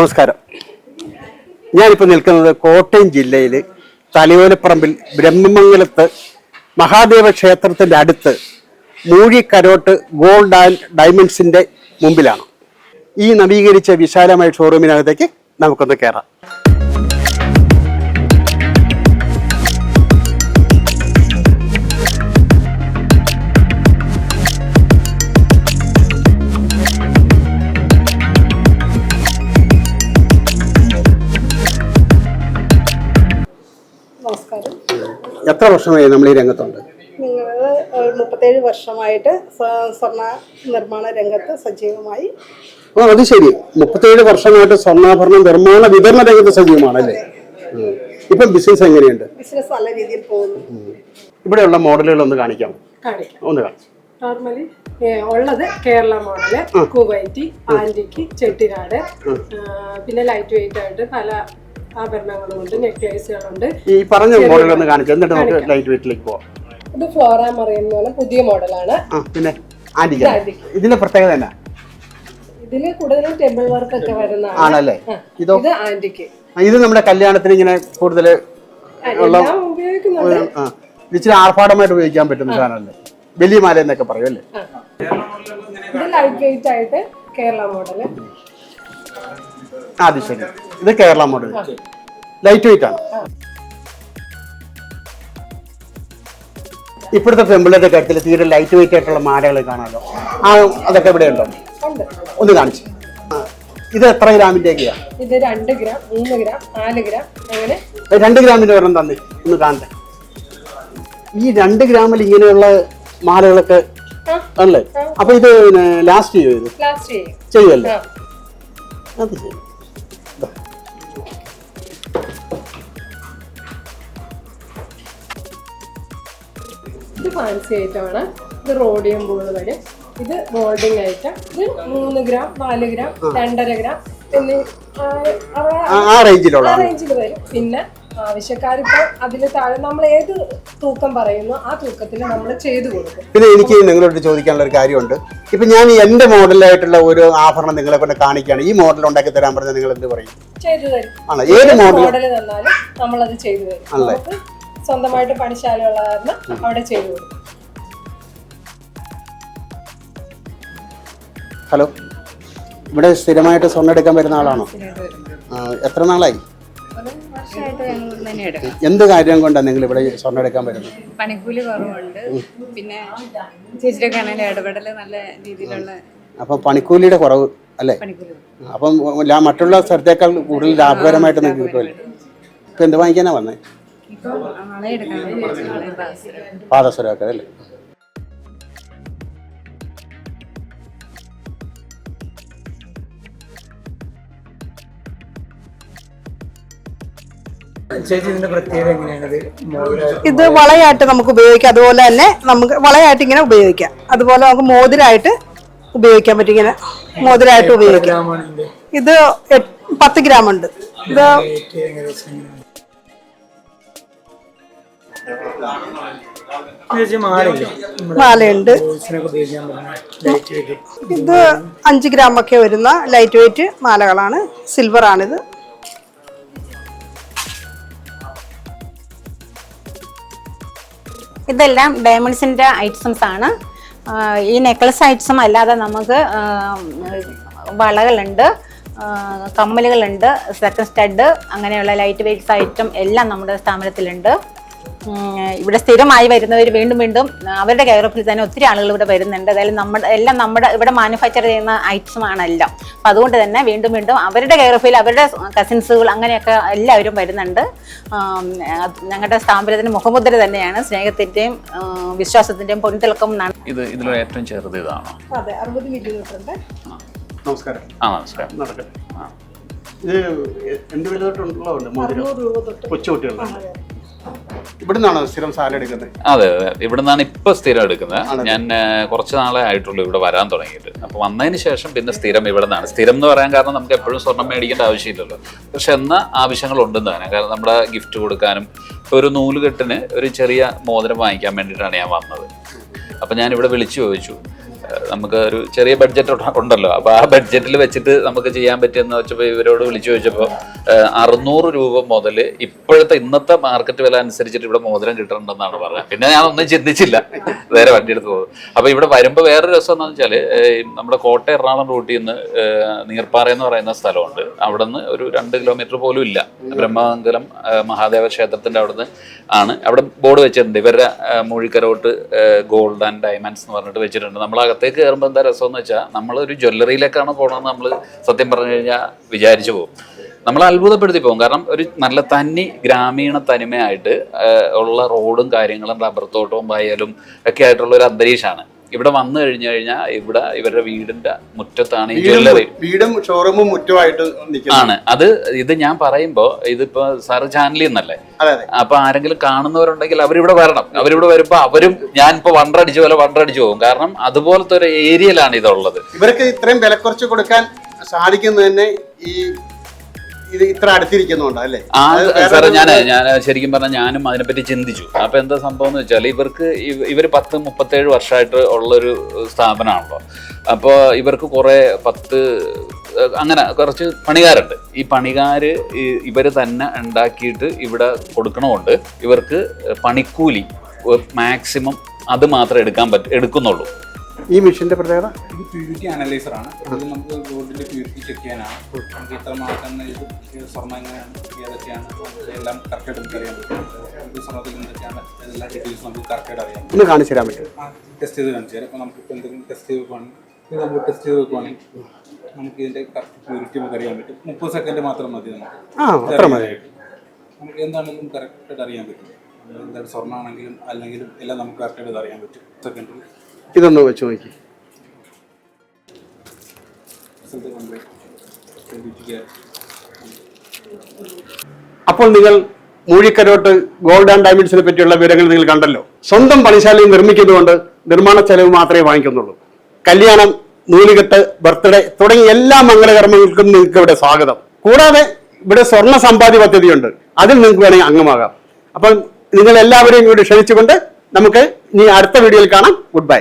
നമസ്കാരം. ഞാനിപ്പോൾ നിൽക്കുന്നത് കോട്ടയം ജില്ലയിൽ തലയോലപ്പറമ്പിൽ ബ്രഹ്മമംഗലത്ത് മഹാദേവ ക്ഷേത്രത്തിന്റെ അടുത്ത് മൂഴിക്കരോട്ട് ഗോൾഡ് ആൻഡ് ഡയമണ്ട്സിന്റെ മുമ്പിലാണ്. ഈ നവീകരിച്ച വിശാലമായ ഷോറൂമിനകത്തേക്ക് നമുക്കൊന്ന് കയറാം എത്ര വർഷമായി നമ്മൾ ഈ രംഗത്തുണ്ട്? നിങ്ങൾ മുപ്പത്തേഴ് വർഷമായിട്ട് സ്വർണ നിർമ്മാണ രംഗത്ത് സജീവമായി. ആ അത് ശരി. മുപ്പത്തേഴ് വർഷമായിട്ട് സ്വർണാഭരണ നിർമ്മാണ വിതരണ രംഗത്ത് സജീവമാണല്ലേ? ഇപ്പൊ ഇപ്പം ബിസിനസ് എങ്ങനെയുണ്ട്? ബിസിനസ് നല്ല രീതിയിൽ പോകുന്നു. ഇവിടെയുള്ള മോഡലുകൾ ഒന്ന് കാണിക്കാം. കാണിക്കാം. ഒന്ന് കാണിക്കാം നോർമലി ഉള്ളത് കേരള മോഡൽ കുവൈറ്റി ആന്റിക്ക് ചെട്ടിനാട് പിന്നെ ലൈറ്റ് വെയിറ്റ് ആയിട്ട് പല ആഭരണങ്ങളുമുണ്ട് നെക്ലേസുകളുണ്ട് ഈ പറഞ്ഞ മോഡൽ ഒന്ന് കാണിച്ചു എന്നിട്ട് നമുക്ക് ലൈറ്റ് വെയിറ്റിലേക്ക് പോവാം. ഇത് ഫ്ലോറ മറിയുന്ന പോലെ പുതിയ മോഡലാണ് പിന്നെ. ഇതിന്റെ പ്രത്യേകത എന്നാ? ഇതിൽ കൂടുതലും ടെമ്പിൾ വർക്ക് ഒക്കെ വരുന്ന ആണല്ലേ? ഇത്? ആന്റിക്ക് ഇത് നമ്മുടെ കല്യാണത്തിന് ഇങ്ങനെ കൂടുതൽ ഇച്ചിരി ആർഭാടമായിട്ട് ഉപയോഗിക്കാൻ പറ്റുന്ന സാധനമല്ലേ? വലിയ മാല എന്നൊക്കെ പറയും അല്ലേ. ഇത് ലൈറ്റ് വെയിറ്റ് ആയിട്ട് കേരള മോഡൽ അത് ശരി. ഇത് കേരള മോഡൽ. ലൈറ്റ് വെയിറ്റ് ആണ്. ഇപ്പോഴത്തെ പെമ്പിളത്തെ കാര്യത്തിൽ തീരെ ലൈറ്റ് വെയിറ്റ് ആയിട്ടുള്ള മാലകൾ കാണാമല്ലോ. ആ അതൊക്കെ ഇവിടെ ഉണ്ടോ. ഒന്ന് കാണിച്ചു. ഇത് എത്ര ഗ്രാമിന്റെയൊക്കെയാ ഇത് രണ്ട് ഗ്രാം മൂന്ന് ഗ്രാം നാല് ഗ്രാം അങ്ങനെ. രണ്ട് ഗ്രാമിന്റെ ഒരെണ്ണം തന്നെ. ഒന്ന് കാണട്ടെ ഈ രണ്ട് ഗ്രാമിൽ ഇങ്ങനെയുള്ള മാലകളൊക്കെ ആണല്ലേ? അല്ലേ അപ്പൊ ഇത് ലാസ്റ്റ് ചെയ്യോ ഇത്? ചെയ്യുമല്ലേ. അത് ശരി. ഇത് ഫാൻസി ഐറ്റമാണ് ഇത് റോഡിയം പോകുന്നത് വരെ ഇത് ബോൾഡിങ് ഐറ്റം ഇത് മൂന്ന് ഗ്രാം നാല് ഗ്രാം രണ്ടര ഗ്രാം എന്നീ ആ, റേഞ്ചിൽ വരും. പിന്നെ ആവശ്യക്കാരിപ്പോൾ അതിൽ താഴെ നമ്മൾ ഏത് തൂക്കം പറയുന്നു ആ തൂക്കത്തിൽ നമ്മൾ ചെയ്തു കൊടുക്കും. പിന്നെ എനിക്ക് നിങ്ങളോട് ചോദിക്കാനുള്ള ഒരു കാര്യമുണ്ട്. ഇപ്പൊ ഞാൻ എന്റെ മോഡലായിട്ടുള്ള ഒരു ആഭരണം നിങ്ങളെ കൊണ്ട് കാണിക്കുകയാണ്. ഈ മോഡൽ ഉണ്ടാക്കി തരാൻ പറഞ്ഞാൽ നിങ്ങൾ എന്ത് പറയും? ചെയ്തു തരും. ഏത് മോഡൽ? മോഡൽ തന്നാലും നമ്മളത് ചെയ്തു തരും. സ്വന്തമായിട്ട് പണിശാലയുള്ള കാരണം അവിടെ ചെയ്തു കൊടുക്കും ഹലോ. ഇവിടെ സ്ഥിരമായിട്ട് സ്വർണം എടുക്കാൻ വരുന്ന ആളാണോ? എത്ര നാളായി? എന്ത് കാര്യം കൊണ്ടാണ് നിങ്ങൾ ഇവിടെ സ്വർണം എടുക്കാൻ വരുന്നത്? പണിക്കൂലി കുറവുണ്ട്. പിന്നെ ചേച്ചിയുടെ ഇടപെടൽ നല്ല രീതിയിലുള്ള അപ്പം പണിക്കൂലിയുടെ കുറവ് അല്ലേ? അപ്പം മറ്റുള്ള സ്ഥലത്തേക്കാൾ കൂടുതൽ ലാഭകരമായിട്ട് നിങ്ങൾക്ക് കിട്ടുമല്ലേ? ഇപ്പൊ എന്ത് വാങ്ങിക്കാനാ വന്നേ? അല്ലേ? എങ്ങനെയാണത് ഇത്? വളയായിട്ട് നമുക്ക് ഉപയോഗിക്കാം. അതുപോലെ തന്നെ നമുക്ക് വളയായിട്ട് ഇങ്ങനെ ഉപയോഗിക്കാം. അതുപോലെ നമുക്ക് മോതിരായിട്ട് ഉപയോഗിക്കാൻ പറ്റും. ഇങ്ങനെ മോതിരായിട്ട് ഉപയോഗിക്കാം. ഇത് പത്ത് ഗ്രാം ഉണ്ട് ഇത് മാലയുണ്ട്. ഇത് അഞ്ച് ഗ്രാം ഒക്കെ വരുന്ന ലൈറ്റ് വെയിറ്റ് മാലകളാണ്. സിൽവർ ആണിത്. ഇതെല്ലാം ഡയമണ്ട്സിന്റെ ഐറ്റംസ് ആണ്. ഈ നെക്ലസ് ഐറ്റംസ് അല്ലാതെ നമുക്ക് വളകളുണ്ട് കമ്മലുകളുണ്ട് സെക്കൻഡ് സ്റ്റഡ് അങ്ങനെയുള്ള ലൈറ്റ് വെയ്റ്റ്സ് ഐറ്റം എല്ലാം നമ്മുടെ സ്ഥാപനത്തിലുണ്ട്. ഇവിടെ സ്ഥിരമായി വരുന്നവർ വീണ്ടും വീണ്ടും അവരുടെ കെയർ ഓഫിൽ തന്നെ ഒത്തിരി ആളുകൾ ഇവിടെ വരുന്നുണ്ട്. അതായത് നമ്മുടെ എല്ലാം നമ്മുടെ ഇവിടെ മാനുഫാക്ചർ ചെയ്യുന്ന ഐറ്റംസ് ആണ് എല്ലാം. അപ്പം അതുകൊണ്ട് തന്നെ വീണ്ടും വീണ്ടും അവരുടെ കെയർ ഓഫിൽ അവരുടെ കസിൻസുകൾ അങ്ങനെയൊക്കെ എല്ലാവരും വരുന്നുണ്ട്. ഞങ്ങളുടെ സ്ഥാപനത്തിന് മുഖമുദ്ര തന്നെയാണ്. സ്നേഹത്തിന്റെയും വിശ്വാസത്തിന്റെയും പൊൻതിളക്കം എന്നാണ് ഇത് ഇതിലൊരു ഏറ്റവും ചെറുത് ഇതാണോ. അതെ അറുപത് മില്ലിമീറ്റർ ഉണ്ട്. നമസ്കാരം. ആ നമസ്കാരം. നടക്കട്ടെ. ഇത് എന്ത് വില തൊട്ടുള്ളതുണ്ട് മോതിരം കുട്ടികളുണ്ട് ഇവിടുന്നാണോ സ്ഥിരം സാധനം എടുക്കുന്നത്? അതെ അതെ. ഇവിടെ നിന്നാണ് ഇപ്പൊ സ്ഥിരം എടുക്കുന്നത്. ഞാൻ കുറച്ച് നാളെ ആയിട്ടുള്ളൂ ഇവിടെ വരാൻ തുടങ്ങിയിട്ട്. അപ്പൊ വന്നതിന് ശേഷം പിന്നെ സ്ഥിരം ഇവിടെ നിന്നാണ് സ്ഥിരം എന്ന് പറയാൻ കാരണം നമുക്ക് എപ്പോഴും സ്വർണം മേടിക്കേണ്ട ആവശ്യമില്ലല്ലോ. പക്ഷെ എന്ന ആവശ്യങ്ങൾ ഉണ്ടെന്ന് തന്നെ. കാരണം നമ്മുടെ ഗിഫ്റ്റ് കൊടുക്കാനും ഇപ്പൊ ഒരു നൂലുകെട്ടിന് ഒരു ചെറിയ മോതിരം വാങ്ങിക്കാൻ വേണ്ടിയിട്ടാണ് ഞാൻ വന്നത്. അപ്പൊ ഞാൻ ഇവിടെ വിളിച്ചു ചോദിച്ചു. നമുക്ക് ഒരു ചെറിയ ബഡ്ജറ്റ് ഉണ്ടല്ലോ. അപ്പോൾ ആ ബഡ്ജറ്റിൽ വെച്ചിട്ട് നമുക്ക് ചെയ്യാൻ പറ്റുമെന്ന് വെച്ചപ്പോൾ ഇവരോട് വിളിച്ചു ചോദിച്ചപ്പോൾ അറുന്നൂറ് രൂപ മുതൽ ഇപ്പോഴത്തെ ഇന്നത്തെ മാർക്കറ്റ് വില അനുസരിച്ചിട്ട് ഇവിടെ മോതിരം കിട്ടുന്നുണ്ടെന്നാണ് പറഞ്ഞത്. പിന്നെ ഞാൻ ഒന്നും ചിന്തിച്ചില്ല. വേറെ വണ്ടി എടുത്ത് പോകും. അപ്പോൾ ഇവിടെ വരുമ്പോൾ വേറൊരു രസം എന്താണെന്ന് വെച്ചാൽ നമ്മുടെ കോട്ടയം എറണാകുളം റൂട്ടിൽ നിന്ന് നീർപ്പാറ എന്ന് പറയുന്ന സ്ഥലമുണ്ട്. അവിടെ നിന്ന് ഒരു രണ്ട് കിലോമീറ്റർ പോലും ഇല്ല. ബ്രഹ്മമംഗലം മഹാദേവ ക്ഷേത്രത്തിന്റെ അവിടെ നിന്ന് ആണ്. അവിടെ ബോർഡ് വെച്ചിട്ടുണ്ട്. ഇവരുടെ മൂഴിക്കരോട്ട് ഗോൾഡ് ആൻഡ് ഡയമണ്ട്സ് എന്ന് പറഞ്ഞിട്ട് വെച്ചിട്ടുണ്ട്. നമ്മൾ അകത്തേക്ക് കയറുമ്പോൾ എന്താ രസം എന്ന് വെച്ചാൽ നമ്മളൊരു ജ്വല്ലറിയിലേക്കാണ് പോകണമെന്ന് നമ്മൾ സത്യം പറഞ്ഞു കഴിഞ്ഞാൽ വിചാരിച്ചു പോകും നമ്മൾ അത്ഭുതപ്പെടുത്തി പോകും കാരണം ഒരു നല്ല തന്നി ഗ്രാമീണ തനിമയായിട്ട് ഉള്ള റോഡും കാര്യങ്ങളും റബ്ബർ തോട്ടവും വയലും ഒക്കെ ആയിട്ടുള്ള ഒരു അന്തരീക്ഷമാണ് ഇവിടെ വന്നു കഴിഞ്ഞു കഴിഞ്ഞാൽ ഇവിടെ ഇവരുടെ വീടിന്റെ മുറ്റത്താണ് ഈ ജ്വല്ലറി വീടും ഷോറൂമും മുറ്റമായിട്ട് ആണ്. അത് ഇത് ഞാൻ പറയുമ്പോ ഇതിപ്പോ സാറ് ചാനലിൽ നിന്നല്ലേ അപ്പൊ ആരെങ്കിലും കാണുന്നവരുണ്ടെങ്കിൽ അവരിവിടെ വരണം. അവരിവിടെ വരുമ്പോ അവരും ഞാൻ ഇപ്പൊ വണ്ടടിച്ച് പോലെ വണ്ടടിച്ചു പോകും. കാരണം അതുപോലത്തെ ഒരു ഏരിയയിലാണ് ഇതുള്ളത്. ഇവർക്ക് ഇത്രയും വില കുറച്ച് കൊടുക്കാൻ സാധിക്കുന്നത് തന്നെ ഈ ഇത് ഇത്ര അടുത്തിരിക്കുന്നുണ്ട് അല്ലേ? ആ സാറേ ഞാൻ ഞാൻ ശരിക്കും പറഞ്ഞാൽ ഞാനും അതിനെപ്പറ്റി ചിന്തിച്ചു. അപ്പൊ എന്താ സംഭവം എന്ന് വെച്ചാൽ ഇവർക്ക് ഇവർ പത്ത് മുപ്പത്തേഴ് വർഷമായിട്ട് ഉള്ളൊരു സ്ഥാപനമാണല്ലോ. അപ്പോൾ ഇവർക്ക് കുറെ പത്ത് അങ്ങനെ കുറച്ച് പണികാരുണ്ട് ഈ പണികാര് ഇവർ തന്നെ ഉണ്ടാക്കിയിട്ട് ഇവിടെ കൊടുക്കണമുണ്ട്. ഇവർക്ക് പണിക്കൂലി മാക്സിമം അത് മാത്രമേ എടുക്കാൻ പറ്റ എടുക്കുന്നുള്ളൂ. ഈ മെഷീന്റെ പ്രത്യേകത? ഇത് പ്യൂരിറ്റി അനലൈസർ ആണ്. ഇത് നമുക്ക് ഗോൾഡിന്റെ പ്യൂരിറ്റി ചെക്ക് ചെയ്യാനാണ്. നമുക്ക് ഇത്ര മാസം ഇത് സ്വർണം എങ്ങനെയാണ് ഏതൊക്കെയാണ് എല്ലാം കറക്റ്റായിട്ട് നമുക്ക് അറിയാൻ പറ്റും. ഇത് സ്വർണത്തിൽ എന്തൊക്കെയാണ് എല്ലാ ഡീറ്റെയിൽസ് നമുക്ക് കറക്റ്റായിട്ട് അറിയാം ഒന്ന് കാണിച്ചു തരാൻ പറ്റും. ടെസ്റ്റ് ചെയ്ത് കാണിച്ചു തരാം. അപ്പോൾ നമുക്ക് ഇപ്പോൾ എന്തെങ്കിലും ടെസ്റ്റ് ചെയ്ത് വെക്കുവാണെങ്കിൽ ഇത് നമുക്ക് ടെസ്റ്റ് ചെയ്ത് വെക്കുവാണെങ്കിൽ നമുക്ക് ഇതിന്റെ കറക്റ്റ് പ്യൂരിറ്റി നമുക്ക് അറിയാൻ പറ്റും. മുപ്പത് സെക്കൻഡ് മാത്രം മതി നമുക്ക്. നമുക്ക് എന്താണെങ്കിലും കറക്റ്റായിട്ട് അറിയാൻ പറ്റും. എന്താണ് സ്വർണമാണെങ്കിലും അല്ലെങ്കിലും എല്ലാം നമുക്ക് കറക്റ്റായിട്ട് അറിയാൻ പറ്റും. സെക്കൻഡിൽ ഇതൊന്ന് വെച്ച് നോക്കി. അപ്പോൾ നിങ്ങൾ മൂഴിക്കരോട്ട് ഗോൾഡ് ആൻഡ് ഡയമണ്ട്സിനെ പറ്റിയുള്ള വിവരങ്ങൾ നിങ്ങൾ കണ്ടല്ലോ. സ്വന്തം പണിശാലയിൽ നിർമ്മിക്കുന്നതുകൊണ്ട് നിർമ്മാണ ചെലവ് മാത്രമേ വാങ്ങിക്കുന്നുള്ളൂ. കല്യാണം നൂലുകെട്ട് ബർത്ത്ഡേ തുടങ്ങിയ എല്ലാ മംഗളകർമ്മങ്ങൾക്കും നിങ്ങൾക്ക് ഇവിടെ സ്വാഗതം. കൂടാതെ ഇവിടെ സ്വർണ സമ്പാദ്യ പദ്ധതിയുണ്ട്. അതിൽ നിങ്ങൾക്ക് വേണമെങ്കിൽ അംഗമാകാം. അപ്പം നിങ്ങൾ എല്ലാവരെയും ഇവിടെ ക്ഷണിച്ചുകൊണ്ട് നമുക്ക് ഇനി അടുത്ത വീഡിയോയിൽ കാണാം. Good bye